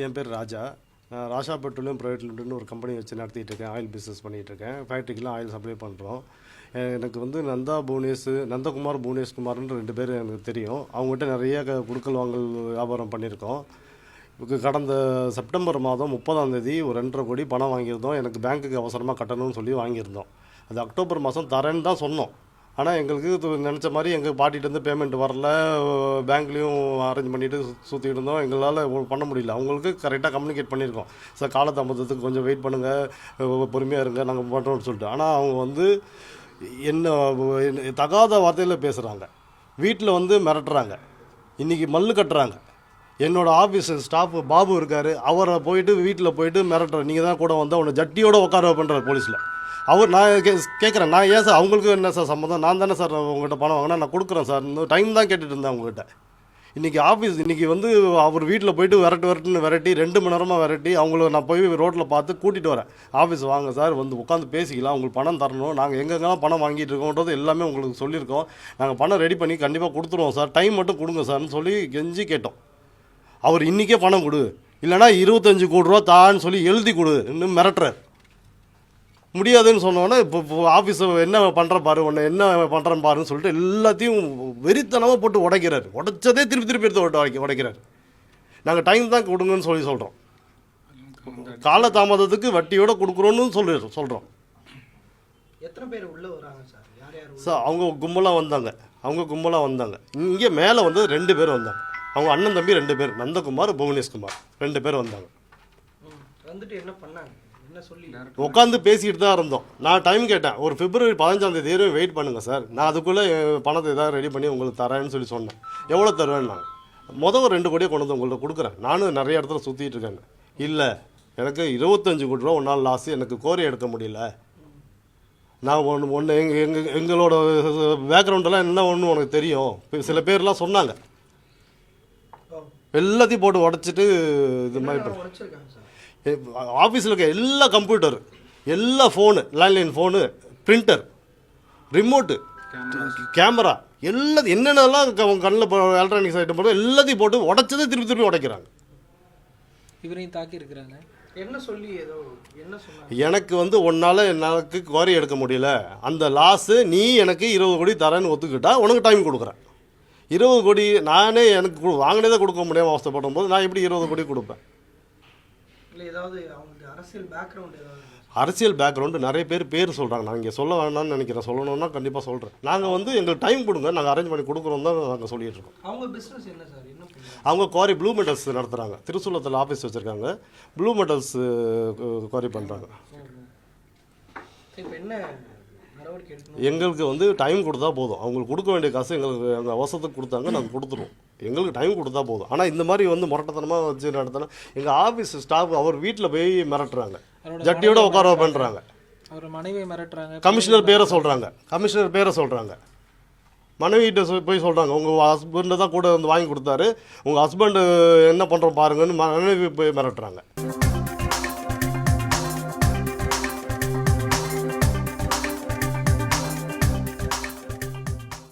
என் பேர் ராஜா. நான் Rasha petroleum private லிமிடெட்னு ஒரு கம்பெனி வச்சு நடத்திட்டு இருக்கேன். ஆயில் பிஸ்னஸ் பண்ணிகிட்டு இருக்கேன். ஃபேக்ட்ரிக்கெலாம் ஆயில் சப்ளை பண்ணுறோம் எனக்கு வந்து நந்தா புவனேஷ் நந்தகுமார் புவனேஷ்குமார்னு ரெண்டு பேர் எனக்கு தெரியும். அவங்ககிட்ட நிறைய க- குடுக்கல் வாங்கல் வியாபாரம் பண்ணியிருக்கோம். இப்போ கடந்த செப்டம்பர் மாதம் முப்பதாம் தேதி ஒரு ரெண்டரை கோடி பணம் வாங்கியிருந்தோம். எனக்கு பேங்க்குக்கு அவசரமாக கட்டணும்னு சொல்லி வாங்கியிருந்தோம். அது அக்டோபர் மாதம் தரேன்னு தான் சொன்னோம். ஆனால் எங்களுக்கு நினச்ச மாதிரி எங்கள் பாட்டிகிட்டேருந்து பேமெண்ட் வரல. பேங்க்லேயும் அரேஞ்ச் பண்ணிவிட்டு சுற்றிட்டு இருந்தோம். எங்களால் பண்ண முடியல. அவங்களுக்கு கரெக்டாக கம்யூனிகேட் பண்ணியிருக்கோம் சார் காலதாமதத்துக்கு கொஞ்சம் வெயிட் பண்ணுங்கள் பொறுமையாக இருங்க. நாங்கள் பண்ணுறோம்னு சொல்லிட்டு. ஆனால் அவங்க வந்து என்ன தகாத வார்த்தையில் பேசுகிறாங்க வீட்டில் வந்து மிரட்டுறாங்க. இன்றைக்கி மல்லு கட்டுறாங்க. என்னோடய ஆஃபீஸ் ஸ்டாஃப் பாபு இருக்கார். அவரை போயிட்டு வீட்டில் போயிட்டு மிரட்டுற நீங்கள் தான் கூட வந்தால் அவனை ஜட்டியோட உட்கார பண்ணுறாரு போலீஸில் அவர் நான் கே கேட்குறேன் நான் ஏன் சார் அவங்களுக்கு என்ன சார் சம்மந்தம்? நான் தானே சார் உங்கள்கிட்ட பணம் வாங்கினா நான் கொடுக்குறேன் சார். இன்னும் டைம் தான் கேட்டுட்டு இருந்தேன் உங்கள்கிட்ட இன்றைக்கி ஆஃபீஸ் இன்றைக்கி வந்து அவர் வீட்டில் போயிட்டு விரட்டு விரட்டுன்னு விரட்டி ரெண்டு மணி நேரமாக விரட்டி அவங்கள நான் போய் ரோட்டில் பார்த்து கூட்டிகிட்டு வரேன். ஆஃபீஸ் வாங்க சார் வந்து உட்காந்து பேசிக்கலாம். உங்களுக்கு பணம் தரணும். நாங்கள் எங்கெங்கெல்லாம் பணம் வாங்கிட்டு இருக்கோன்றது எல்லாமே உங்களுக்கு சொல்லியிருக்கோம். நாங்கள் பணம் ரெடி பண்ணி கண்டிப்பாக கொடுத்துருவோம் சார். டைம் மட்டும் கொடுங்க சார்னு சொல்லி கெஞ்சி கேட்டோம். அவர் இன்றைக்கே பணம் கொடு. இல்லைனா இருபத்தஞ்சு கோடி ரூபா தான்னு சொல்லி எழுதி கொடு. இன்னும் மிரட்டுறார். முடியாதுன்னு சொன்னோன்னே இப்போ இப்போ ஆஃபீஸை என்ன பண்ணுற பாரு உன்னை என்ன பண்ணுறேன் பாருன்னு சொல்லிட்டு எல்லாத்தையும் வெறித்தனமாக போட்டு உடைக்கிறாரு. உடைச்சதே திருப்பி திருப்பி எடுத்து உடைக்க உடைக்கிறாரு. நாங்கள் டைம் தான் கொடுங்கன்னு சொல்லி சொல்கிறோம் கால தாமதத்துக்கு வட்டியோட கொடுக்குறோன்னு சொல்லி சொல்கிறோம் எத்தனை பேர் உள்ள வராங்க சார்? அவங்க கும்பலாக வந்தாங்க. அவங்க கும்பலாக வந்தாங்க. இங்கே மேலே வந்து ரெண்டு பேர் வந்தாங்க. அவங்க அண்ணன் தம்பி ரெண்டு பேர் நந்தகுமார் புவனேஷ்குமார். ரெண்டு பேர் வந்தாங்க. வந்துட்டு என்ன பண்ணாங்க? உட்காந்து பேசிக்கிட்டு தான் இருந்தோம். நான் டைம் கேட்டேன். ஒரு பிப்ரவரி பதினஞ்சாம் தேதி வரையும் வெயிட் பண்ணுங்க சார் நான் அதுக்குள்ளே பணத்தை ஏதாவது ரெடி பண்ணி உங்களுக்கு தரேன்னு சொல்லி சொன்னேன். எவ்வளோ தருவேன் நான். மொதல் ஒரு ரெண்டு கோடியை கொண்டு வந்து உங்கள்ட்ட கொடுக்குறேன். நானும் நிறைய இடத்துல சுற்றிட்டு இருக்கேன் இல்லை எனக்கு இருபத்தஞ்சு கோடி ரூபா ஒரு நாள் லாஸ் எனக்கு கோரி எடுக்க முடியல. நான் ஒன்று ஒன்று எங்கள் எங்கள் எங்களோட பேக்ரவுண்டெல்லாம் என்ன ஒன்று உனக்கு தெரியும். சில பேர்லாம் சொன்னாங்க. எல்லாத்தையும் போட்டு உடச்சிட்டு இது மாதிரி ஆஃபீஸில் இருக்க எல்லா கம்ப்யூட்டர் எல்லா phone landline phone printer remote camera எல்லாத்தையும் என்னென்னலாம் கண்ணில் எலக்ட்ரானிக்ஸ் ஐட்டம் போட்டு எல்லாத்தையும் போட்டு உடச்சதே திருப்பி திருப்பி உடைக்கிறாங்க. இவரையும் தாக்கி இருக்கிறாங்க. என்ன சொல்லி ஏதோ என்ன சொன்னாங்க? எனக்கு வந்து ஒன்றால் எனக்கு குவாரி எடுக்க முடியல. அந்த லாஸு நீ எனக்கு இருபது கோடி தரேன்னு ஒத்துக்கிட்டா உனக்கு டைம் கொடுக்குறேன். இருபது கோடி நானே எனக்கு கொடு- வாங்கினதே கொடுக்க முடியாமல் அவஸ்தைப்படும் போது நான் எப்படி இருபது கோடி கொடுப்பேன்? இல்லை ஏதாவது அவங்களுக்கு அரசியல் பேக்ரவுண்ட் ஏதாவது இருக்கா? அரசியல் பேக்ரவுண்டு நிறைய பேர் பேர் சொல்கிறாங்க நான் இங்கே சொல்ல வேணாம்னு நினைக்கிறேன். சொல்லணும்னா கண்டிப்பாக சொல்கிறேன் நாங்கள் வந்து எங்களுக்கு டைம் கொடுங்க. நாங்கள் அரேஞ்ச் பண்ணி கொடுக்குறோம் தான் நாங்கள் சொல்லிட்டு இருக்கோம். அவங்க பிஸ்னஸ் என்ன சார் என்ன அவங்க குவாரி ப்ளூ மெட்டல்ஸ் நடத்துகிறாங்க திருசூலத்தில் ஆஃபீஸ் வச்சுருக்காங்க. ப்ளூ மெட்டல்ஸ் குவாரி பண்ணுறாங்க இப்போ என்ன எங்களுக்கு வந்து டைம் கொடுத்தா போதும். அவங்களுக்கு கொடுக்க வேண்டிய காசு எங்களுக்கு எங்கள் அவசரத்துக்கு கொடுத்தாங்க நாங்கள் கொடுத்துருவோம். எங்களுக்கு டைம் கொடுத்தா போதும். ஆனால் இந்த மாதிரி வந்து முரட்டத்தனமாக வச்சு நடத்தினா எங்கள் ஆஃபீஸ் ஸ்டாஃப் அவர் வீட்டில் போய் மிரட்டுறாங்க. ஜட்டியோட உட்கார. பண்ணுறாங்க அவர் மனைவியை மிரட்டுறாங்க. கமிஷனர் பேரை சொல்கிறாங்க கமிஷனர் பேரை சொல்கிறாங்க மனைவிகிட்ட போய் சொல்கிறாங்க உங்கள் ஹஸ்பண்டை தான் கூட வந்து வாங்கி கொடுத்தாரு. உங்கள் ஹஸ்பண்டு என்ன பண்ணுறோம் பாருங்கன்னு மனைவி போய் மிரட்டுறாங்க.